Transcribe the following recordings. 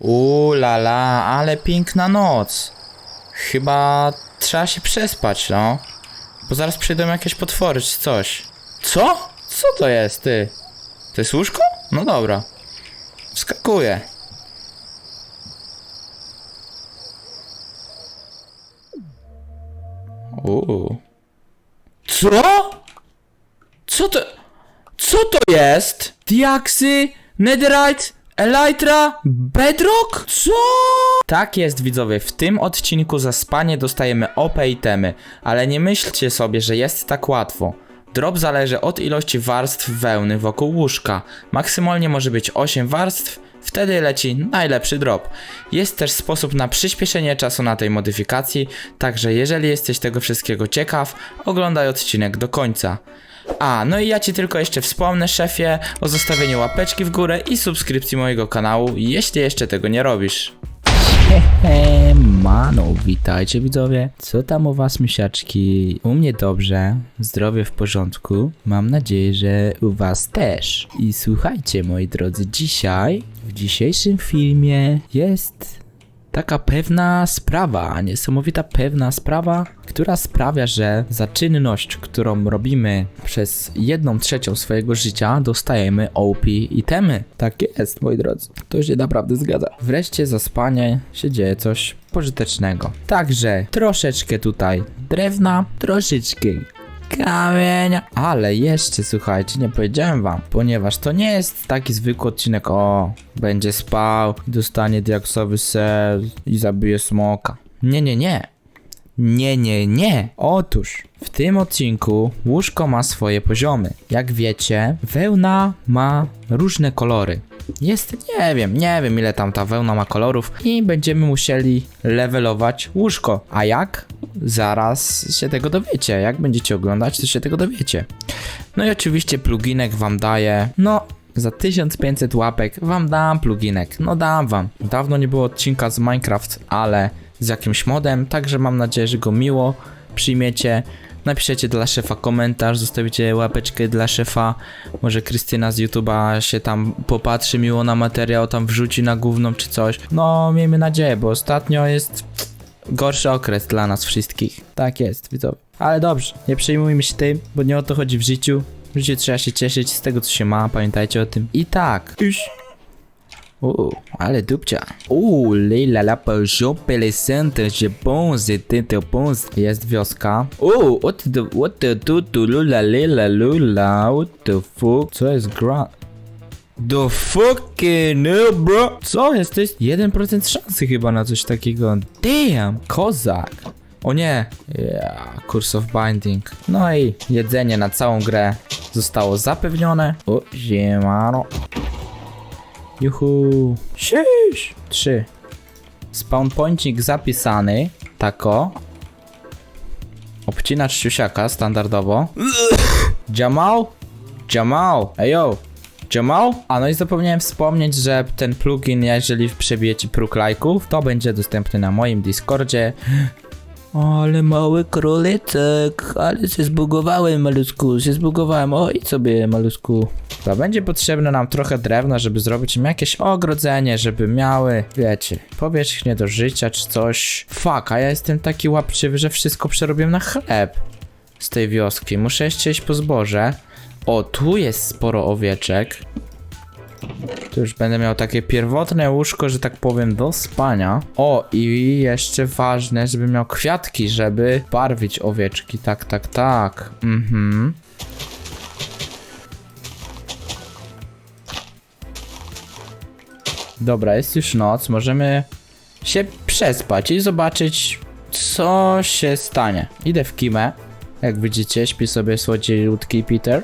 Uuu, la la, ale piękna noc. Chyba trzeba się przespać, no. Bo zaraz przyjdą jakieś potwory czy coś. Co? Co to jest, ty? To jest łóżko? No dobra. Wskakuję. Uuu. Co? Co to? Co to jest? Diaksy? Netherite? Elytra? Bedrock? Co? Tak jest widzowie, w tym odcinku za spanie dostajemy OP itemy, ale nie myślcie sobie, że jest tak łatwo. Drop zależy od ilości warstw wełny wokół łóżka. Maksymalnie może być 8 warstw, wtedy leci najlepszy drop. Jest też sposób na przyspieszenie czasu na tej modyfikacji, także jeżeli jesteś tego wszystkiego ciekaw, oglądaj odcinek do końca. A, no i ja ci tylko jeszcze wspomnę, szefie, o zostawieniu łapeczki w górę i subskrypcji mojego kanału, jeśli jeszcze tego nie robisz. Hehe, mano, witajcie widzowie. Co tam u was, misiaczki? U mnie dobrze, zdrowie w porządku. Mam nadzieję, że u was też. I słuchajcie, moi drodzy, dzisiaj, w dzisiejszym filmie jest taka pewna sprawa, niesamowita pewna sprawa, która sprawia, że za czynność, którą robimy przez jedną trzecią swojego życia, dostajemy OP itemy. Tak jest, moi drodzy. To się naprawdę zgadza. Wreszcie za spanie się dzieje coś pożytecznego. Także troszeczkę tutaj drewna, troszeczkę kamienia. Ale jeszcze słuchajcie, nie powiedziałem wam, ponieważ to nie jest taki zwykły odcinek, o, będzie spał, dostanie diaksowy ser i zabije smoka. Nie, nie, nie. Nie, nie, nie. Otóż w tym odcinku łóżko ma swoje poziomy. Jak wiecie, wełna ma różne kolory. Jest, nie wiem, nie wiem ile tam ta wełna ma kolorów i będziemy musieli levelować łóżko. A jak? Zaraz się tego dowiecie. Jak będziecie oglądać, to się tego dowiecie. No i oczywiście pluginek wam daje. No, za 1500 łapek wam dam pluginek. No dam wam. Dawno nie było odcinka z Minecraft, ale z jakimś modem, także mam nadzieję, że go miło przyjmiecie. Napiszecie dla szefa komentarz, zostawicie łapeczkę dla szefa. Może Krystyna z YouTube'a się tam popatrzy miło na materiał, tam wrzuci na główną czy coś. No, miejmy nadzieję, bo ostatnio jest gorszy okres dla nas wszystkich. Tak jest, widzowie. Ale dobrze, nie przejmujmy się tym, bo nie o to chodzi w życiu. W życiu trzeba się cieszyć z tego, co się ma, pamiętajcie o tym. I tak. Iś. Uuu, ale dupcia. Uuu, Leila la Peugeot Pelecente, je bon, c'était bon. Jest wioska. Uuu, what the, what the tu tu lula lila lula, what the fuck? Co jest gra... The fucking hell, bro! Co jest? To jest 1% szansy chyba na coś takiego. Damn! Kozak! O nie! Yeah, Curse of Binding. No i jedzenie na całą grę zostało zapewnione. O, ziemano. Juhu. Sieś. Trzy. Spawn pointik zapisany. Tako. Obcinacz siusiaka standardowo. Jamal? Jamal. Ejo. Jamal? A no i zapomniałem wspomnieć, że ten plugin, jeżeli przebijecie próg lajków, to będzie dostępny na moim Discordzie. Ale mały króleczek, ale się zbugowałem malusku, się zbugowałem, oj sobie malusku. To będzie potrzebne nam trochę drewna, żeby zrobić im jakieś ogrodzenie, żeby miały, wiecie, powierzchnię do życia czy coś. Fuck, a ja jestem taki łapczywy, że wszystko przerobiłem na chleb z tej wioski. Muszę jeszcze iść po zboże. O, tu jest sporo owieczek. Tu już będę miał takie pierwotne łóżko, że tak powiem, do spania. O, i jeszcze ważne, żeby miał kwiatki, żeby barwić owieczki. Tak, tak, tak. Mhm. Dobra, jest już noc. Możemy się przespać i zobaczyć, co się stanie. Idę w kimę. Jak widzicie, śpi sobie słodziutki Peter.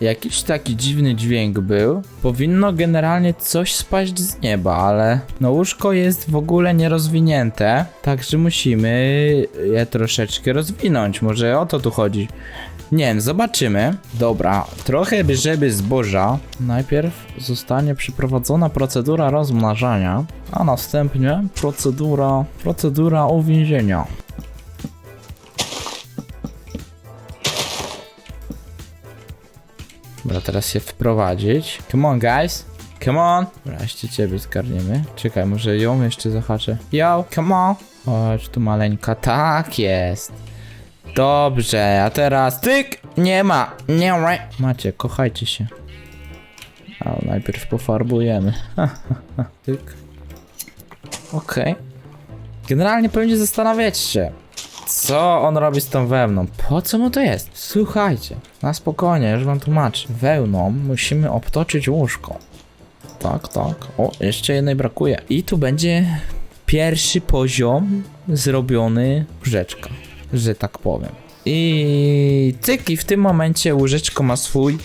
Jakiś taki dziwny dźwięk był. Powinno generalnie coś spaść z nieba, ale no łóżko jest w ogóle nierozwinięte, także musimy je troszeczkę rozwinąć. Może o to tu chodzi. Nie wiem, zobaczymy. Dobra, trochę żeby zboża. Najpierw zostanie przeprowadzona procedura rozmnażania, a następnie procedura, procedura uwięzienia. Dobra, teraz się wprowadzić. Come on, guys. Come on. Wreszcie ciebie zgarniemy. Czekaj, może ją jeszcze zahaczę. Yo, come on. Chodź tu maleńka. Tak jest. Dobrze, a teraz tyk. Nie ma. Nie ma. Macie, kochajcie się. A najpierw pofarbujemy. tyk. Okej. Generalnie pewnie zastanawiać się, co on robi z tą wełną. Po co mu to jest? Słuchajcie, na spokojnie, już wam tłumaczę. Wełną musimy obtoczyć łóżko. Tak, tak. O, jeszcze jednej brakuje. I tu będzie pierwszy poziom zrobiony łóżeczka, że tak powiem. I cyk, i w tym momencie łóżeczko ma swój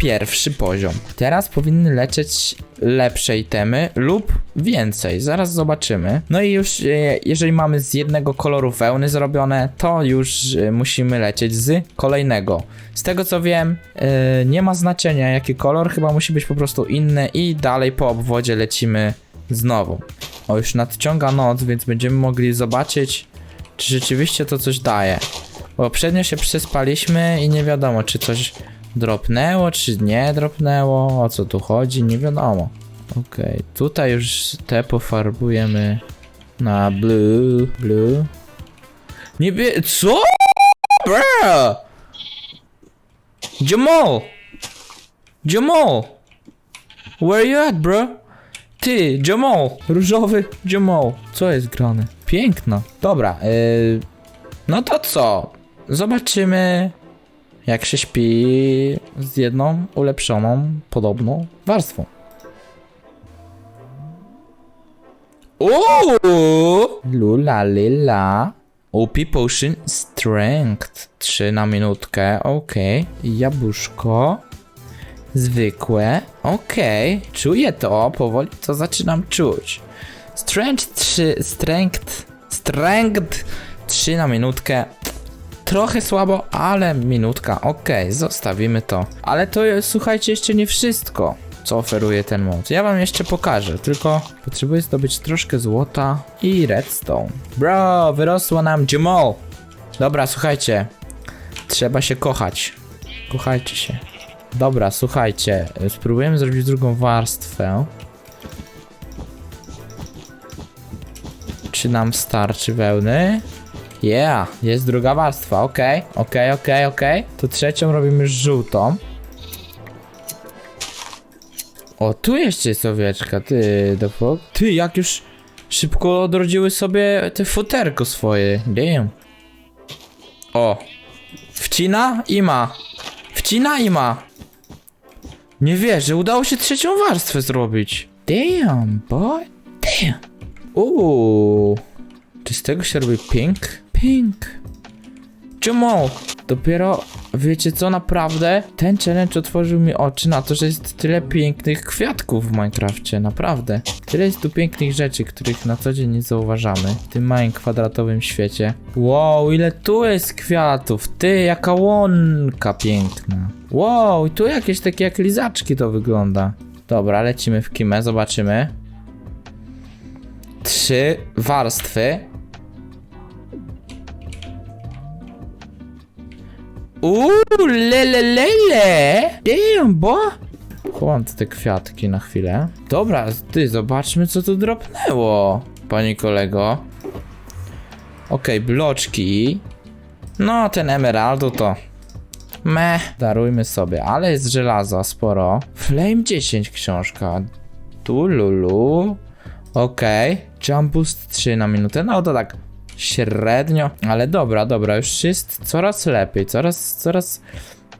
pierwszy poziom. Teraz powinny lecieć lepsze itemy lub więcej. Zaraz zobaczymy. No i już e, jeżeli mamy z jednego koloru wełny zrobione, to już e, musimy lecieć z kolejnego. Z tego co wiem, e, nie ma znaczenia jaki kolor, chyba musi być po prostu inny i dalej po obwodzie lecimy znowu. O, już nadciąga noc, więc będziemy mogli zobaczyć, czy rzeczywiście to coś daje. Bo poprzednio się przespaliśmy i nie wiadomo, czy coś dropnęło, czy nie dropnęło, o co tu chodzi, nie wiadomo. Okej, tutaj już te pofarbujemy na blue, blue. Niebie... Co? Bro! Jamal! Jamal! Where you at, bro? Ty, Jamal! Różowy Jamal. Co jest grane? Piękna. Dobra, yy, no to co? Zobaczymy, jak się śpi z jedną ulepszoną, podobną warstwą. Uuu! Lula lila. OP Potion Strength. 3 na minutkę, okej. Jabłuszko. Zwykłe, okej. Czuję to, powoli to zaczynam czuć. Strength 3, Strength, Strength 3 na minutkę. Trochę słabo, ale minutka, okej, zostawimy to. Ale to jest, słuchajcie, jeszcze nie wszystko, co oferuje ten mod. Ja wam jeszcze pokażę, tylko potrzebuję zdobyć troszkę złota i redstone. Bro, wyrosło nam Jamal. Dobra, słuchajcie, trzeba się kochać. Kochajcie się. Dobra, słuchajcie, spróbujemy zrobić drugą warstwę. Czy nam starczy wełny? Yeah, jest druga warstwa, okej, okej, okej, okej. To trzecią robimy żółtą. O, tu jeszcze jest owieczka, ty, fuck? Ty, jak już szybko odrodziły sobie te futerko swoje, damn. O, wcina i ma. Wcina i ma. Nie wierzę, udało się trzecią warstwę zrobić. Damn, boy. Damn. Uuu. Czy z tego się robi pink? Pink. Jamal. Dopiero, wiecie co, naprawdę, ten challenge otworzył mi oczy na to, że jest tyle pięknych kwiatków w Minecrafcie, naprawdę. Tyle jest tu pięknych rzeczy, których na co dzień nie zauważamy w tym małym kwadratowym świecie. Wow, ile tu jest kwiatów, ty, jaka łąka piękna. Wow, i tu jakieś takie jak lizaczki to wygląda. Dobra, lecimy w kimę, zobaczymy. Trzy warstwy. Uuu, lele, lele. Damn, bo. Chowam te kwiatki na chwilę. Dobra, ty, zobaczmy co tu dropnęło, panie kolego. Okej, bloczki. No, ten emeraldu to... Meh, darujmy sobie, ale jest żelaza sporo. Flame 10 książka. Tu lulu. Okej. Jump boost 3 na minutę. No to tak średnio, ale dobra, dobra, już jest coraz lepiej, coraz, coraz,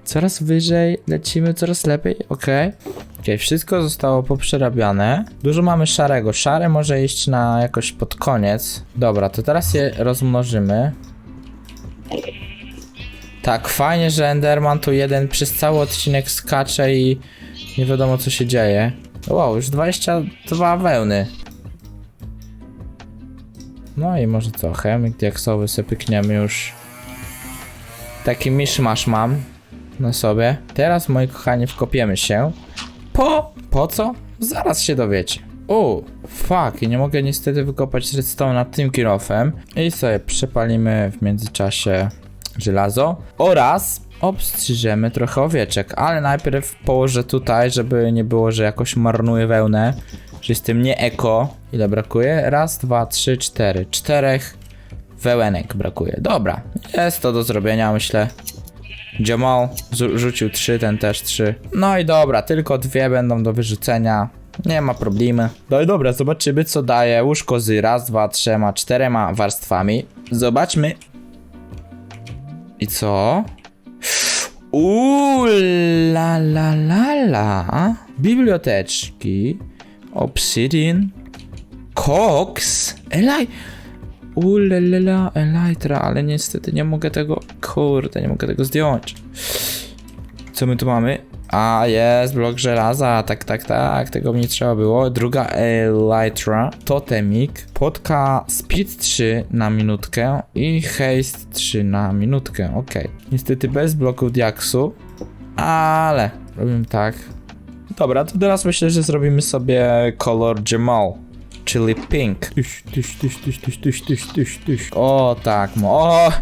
coraz wyżej lecimy, coraz lepiej, okej. Okej, wszystko zostało poprzerabiane. Dużo mamy szarego. Szare może iść na jakoś pod koniec. Dobra, to teraz je rozmnożymy. Tak, fajnie, że Enderman tu jeden przez cały odcinek skacze i nie wiadomo co się dzieje. Wow, już 22 wełny. No i może co, chemik diaksowy sobie pykniemy już. Taki miszmasz mam na sobie. Teraz, moi kochani, wkopiemy się. Po, po co? Zaraz się dowiecie. O, fuck, nie mogę niestety wykopać redstone nad tym kilofem. I sobie przepalimy w międzyczasie żelazo oraz obstrzyżemy trochę owieczek, ale najpierw położę tutaj, żeby nie było, że jakoś marnuję wełnę, że jestem nie eko. Ile brakuje? Raz, dwa, trzy, cztery. Czterech wełenek brakuje. Dobra, jest to do zrobienia, myślę. Jamal zu- rzucił trzy, ten też trzy. No i dobra, tylko dwie będą do wyrzucenia. Nie ma problemu. No i dobra, zobaczymy co daje łóżko z raz, dwa, trzema, czterema warstwami. Zobaczmy. I co? Uuu, la la la la. Biblioteczki. Obsidian. Cox. Elaj. Ulelela, Elytra, ale niestety nie mogę tego. Kurde, nie mogę tego zdjąć. Co my tu mamy? A, jest blok żelaza, tak, tak, tak, tego mi trzeba było. Druga Elytra, totemik, potka speed 3 na minutkę i haste 3 na minutkę, okej. Niestety bez bloku diaksu, ale robimy tak. Dobra, to teraz myślę, że zrobimy sobie kolor Jamal, czyli pink. Tyś, tyś, tyś, tyś, tyś, tyś, tyś, tyś, tyś. O, tak, mo. O!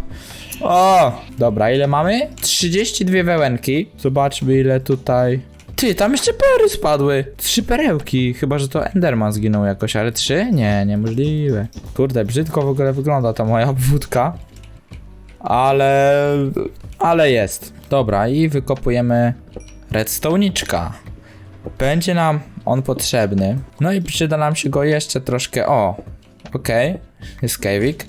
O! Dobra, ile mamy? 32 wełenki. Zobaczmy ile tutaj. Ty, tam jeszcze pery spadły. Trzy perełki. Chyba, że to Enderman zginął jakoś, ale trzy? Nie, niemożliwe. Kurde, brzydko w ogóle wygląda ta moja obwódka. Ale... Ale jest. Dobra, i wykopujemy redstone'niczka. Będzie nam on potrzebny. No i przyda nam się go jeszcze troszkę. O, okej. Jest kejwik.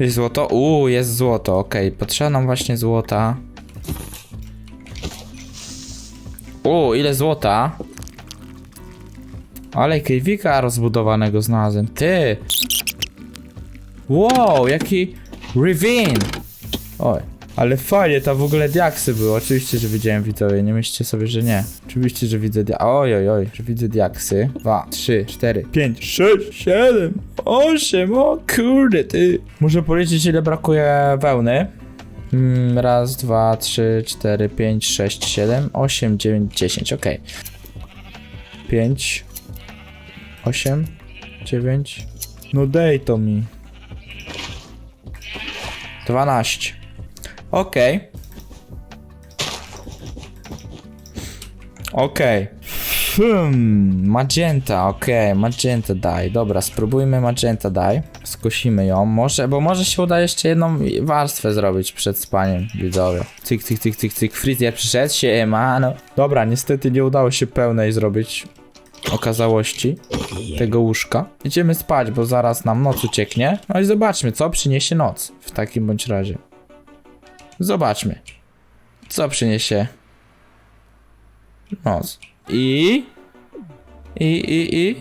Jest złoto? Uuu, jest złoto, okej. Potrzeba nam właśnie złota. Uuu, ile złota? Ale kejwika rozbudowanego znalazłem. Ty! Wow, jaki ravine! Oj, ale fajnie, to w ogóle diaksy były. Oczywiście, że widziałem widzowie, nie myślcie sobie, że nie. Oczywiście, że widzę dia... Oj, oj, oj, że widzę diaksy. 2, 3, 4, 5, 6, 7, 8, o kurde, ty. Muszę policzyć, ile brakuje wełny. Mm, raz, dwa, trzy, cztery, pięć, sześć, siedem, osiem, dziewięć, dziesięć, okej. Pięć, osiem, dziewięć. No dej to mi. Dwanaście. Okej. Okej. Hmm, magenta, okej, magenta daj. Dobra, spróbujmy magenta daj. Skosimy ją, może, bo może się uda jeszcze jedną warstwę zrobić przed spaniem, widzowie. Cyk, cyk, cyk, cyk, cyk, Frizzer przyszedł się, mano. Dobra, niestety nie udało się pełnej zrobić okazałości tego łóżka. Idziemy spać, bo zaraz nam noc ucieknie. No i zobaczmy, co przyniesie noc w takim bądź razie. Zobaczmy, co przyniesie noc. I... I, i, i...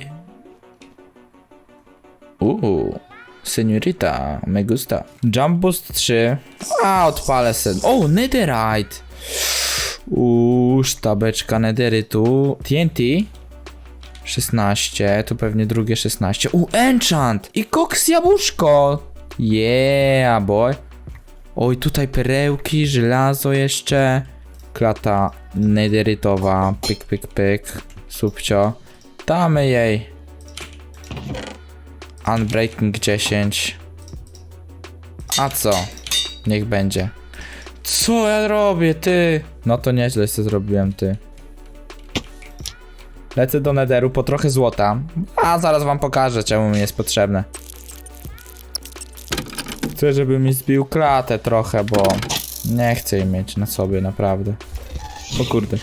Uuu... Seniorita, me gusta. Jump Boost 3. A, odpalę sen. O, Netherite. Uuu, sztabeczka Netherytu. TNT. 16, tu pewnie drugie 16. U, Enchant! I koks jabłuszko! Yeah, boy. Oj, tutaj perełki, żelazo jeszcze. Klata nederytowa. Pyk, pyk, pyk. Subcio. Damy jej. Unbreaking 10. A co? Niech będzie. Co ja robię, ty? No to nieźle się zrobiłem, ty. Lecę do nederu po trochę złota. A zaraz wam pokażę, czemu mi jest potrzebne. Chcę, żeby mi zbił klatę trochę, bo nie chcę jej mieć na sobie, naprawdę. O kurde.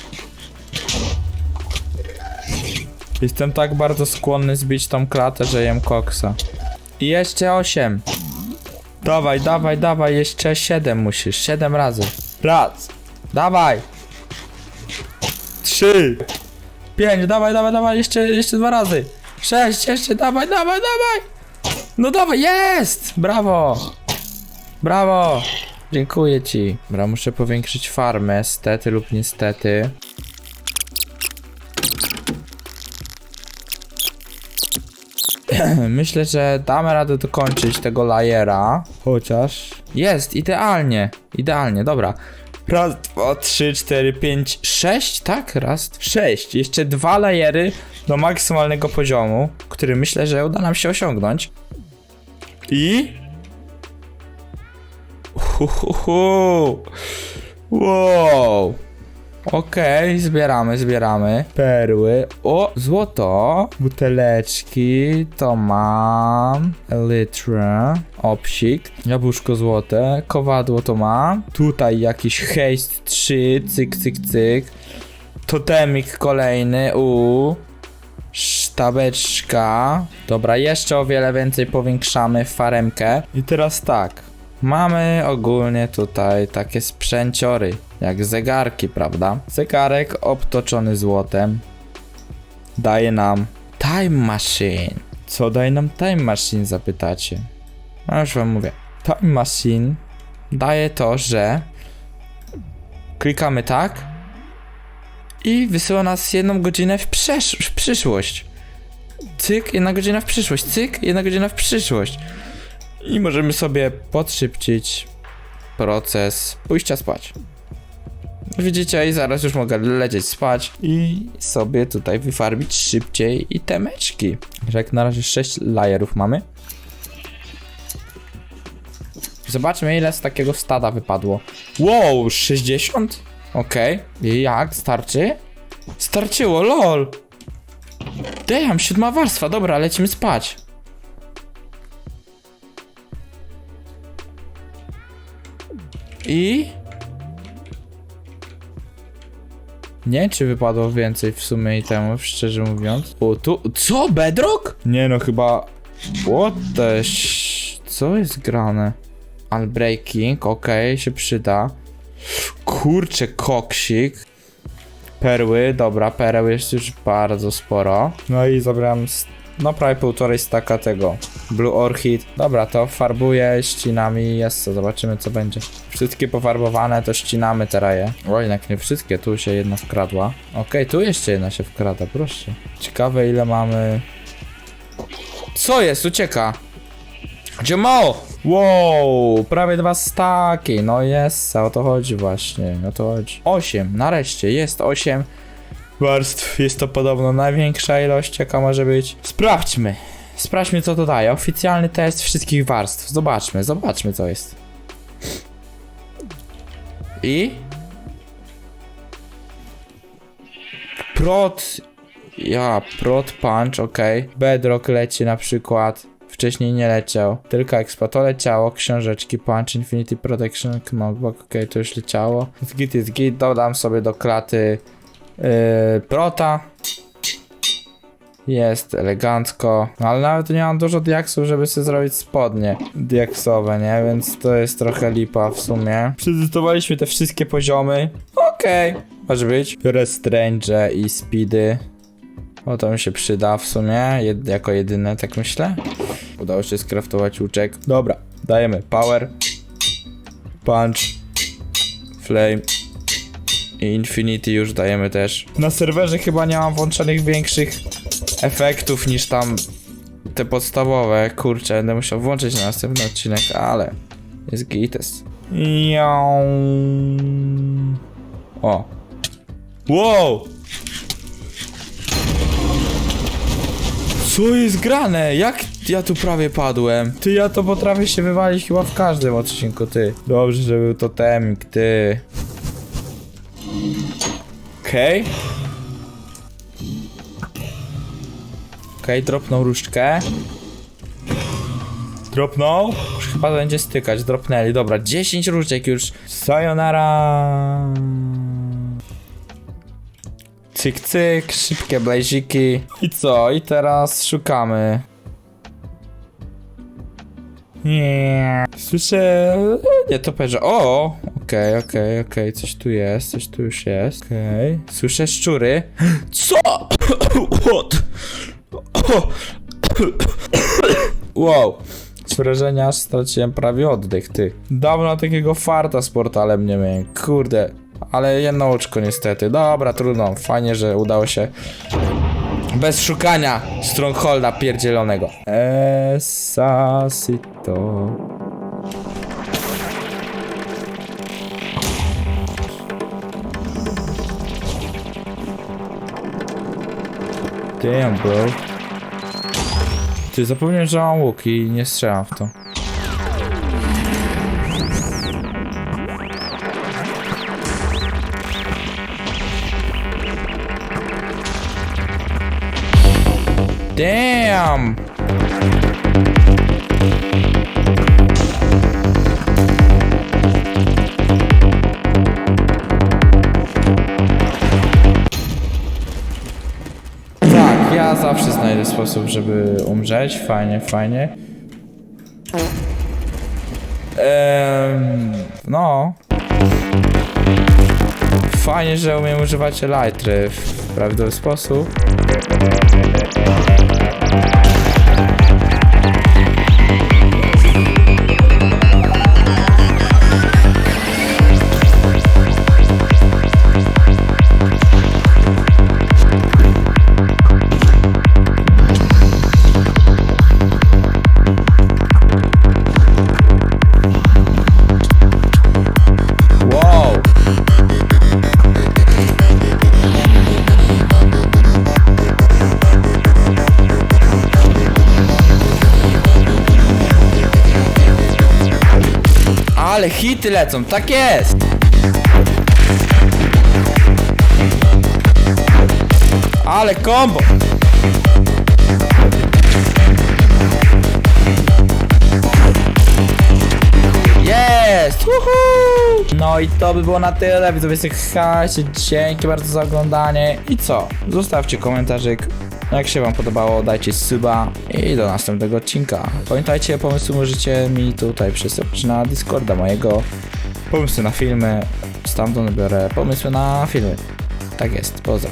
Jestem tak bardzo skłonny zbić tą klatę, że jem koksa. I jeszcze 8. Dawaj, dawaj, dawaj, jeszcze 7 musisz. 7 razy. Raz. Dawaj. 3. 5, dawaj, dawaj, dawaj, jeszcze, jeszcze dwa razy. 6, jeszcze, dawaj, dawaj, dawaj. No dawaj, jest! Brawo! Brawo! Dziękuję ci. Dobra, muszę powiększyć farmę, stety lub niestety. Myślę, że damy radę dokończyć tego layera. Chociaż. Jest, idealnie. Idealnie, dobra. Raz, dwa, trzy, cztery, pięć, sześć, tak? Raz, sześć. Jeszcze dwa layery do maksymalnego poziomu, który myślę, że uda nam się osiągnąć. I. Uhuhuhu. Wow. Okej, zbieramy, zbieramy. Perły. O, złoto. Buteleczki. To mam. Elytra. Obsik. Jabłuszko złote. Kowadło to mam. Tutaj jakiś haste 3. Cyk, cyk, cyk. Totemik kolejny. U. Sztabeczka. Dobra, jeszcze o wiele więcej powiększamy faremkę. I teraz tak. Mamy ogólnie tutaj takie sprzęciory, jak zegarki, prawda? Zegarek obtoczony złotem daje nam time machine. Co daje nam time machine, zapytacie? No już wam mówię. Time machine daje to, że klikamy tak i wysyła nas jedną godzinę w, w przyszłość. Cyk, jedna godzina w przyszłość. Cyk, jedna godzina w przyszłość. I możemy sobie podszybcić proces pójścia spać. Widzicie, i zaraz już mogę lecieć spać i sobie tutaj wyfarbić szybciej i temeczki. Jak na razie 6 lajerów mamy. Zobaczmy ile z takiego stada wypadło. Wow, 60? Okej. I jak? Starczy? Starczyło, lol! Damn, siódma warstwa, dobra, lecimy spać. I... Nie, czy wypadło więcej w sumie itemów, szczerze mówiąc. O, tu... Co? Bedrock? Nie no, chyba... What the... Co jest grane? Unbreaking, okej, się przyda. Kurczę, koksik. Perły, dobra, pereł jest już bardzo sporo. No i zabrałem no prawie półtorej staka tego. Blue Orchid. Dobra, to farbuję ścinami jest co, zobaczymy co będzie. Wszystkie pofarbowane to ścinamy teraz je. O, jednak nie wszystkie, tu się jedna wkradła. Okej, tu jeszcze jedna się wkrada, proszę. Ciekawe ile mamy... Co jest? Ucieka! Gdzie mało? Wow, prawie dwa staki. No jest, o to chodzi właśnie. O to chodzi. 8, nareszcie, jest 8 warstw. Jest to podobno największa ilość, jaka może być. Sprawdźmy. Sprawdźmy, co to daje. Oficjalny test wszystkich warstw. Zobaczmy, zobaczmy, co jest. I. Prot. Ja, prot punch, ok. Bedrock leci na przykład. Wcześniej nie leciał. Tylko expo to leciało. Książeczki punch, infinity protection, knockback, ok, to już leciało. Git, jest git. Dodam sobie do klaty yy, prota. Jest elegancko, no ale nawet nie mam dużo diaksów, żeby sobie zrobić spodnie diaksowe, nie? Więc to jest trochę lipa w sumie. Przetestowaliśmy te wszystkie poziomy. Okej, może być. Biorę strange i speedy. O, to mi się przyda w sumie, jed jako jedyne, tak myślę. Udało się skraftować łuczek. Dobra, dajemy power, punch, flame i infinity już dajemy też. Na serwerze chyba nie mam włączonych większych efektów niż tam te podstawowe. Kurczę, będę musiał włączyć na następny odcinek, ale jest gites. O. Wow! Co jest grane? Jak ja tu prawie padłem? Ty, ja to potrafię się wywalić chyba w każdym odcinku, ty. Dobrze, że był totemik, ty. Okej. Okej, dropnął różdżkę. Dropnął? Już chyba będzie stykać, dropnęli. Dobra, 10 różdżek już. Sayonara. Cyk, cyk, szybkie blaziki. I co? I teraz szukamy. Nie. Słyszę. Nie, to pewnie. O! Okej, okej, okej, coś tu jest, coś tu już jest. Okej. Słyszę szczury. Co? What? Wow. Z wrażenia aż straciłem prawie oddech, ty. Dawno takiego farta z portalem nie miałem. Kurde. Ale jedno oczko niestety. Dobra, trudno. Fajnie, że udało się bez szukania Strongholda pierdzielonego. Esasito. Damn, bro. Ty, zapomniałem, że mam łuk i nie strzelam w to. Damn! Sposób, żeby umrzeć. Fajnie, fajnie. Ehm, no. Fajnie, że umiem używać elytry w prawidłowy sposób. Lecą, tak jest! Ale combo! Jest! Woohoo! No i to by było na tyle, widzowie, słuchajcie, dzięki bardzo za oglądanie i co? Zostawcie komentarzyk, jak się wam podobało, dajcie suba i do następnego odcinka. Pamiętajcie, pomysły możecie mi tutaj przesyłać na Discorda mojego, pomysły na filmy, stamtąd biorę pomysły na filmy. Tak jest, poza.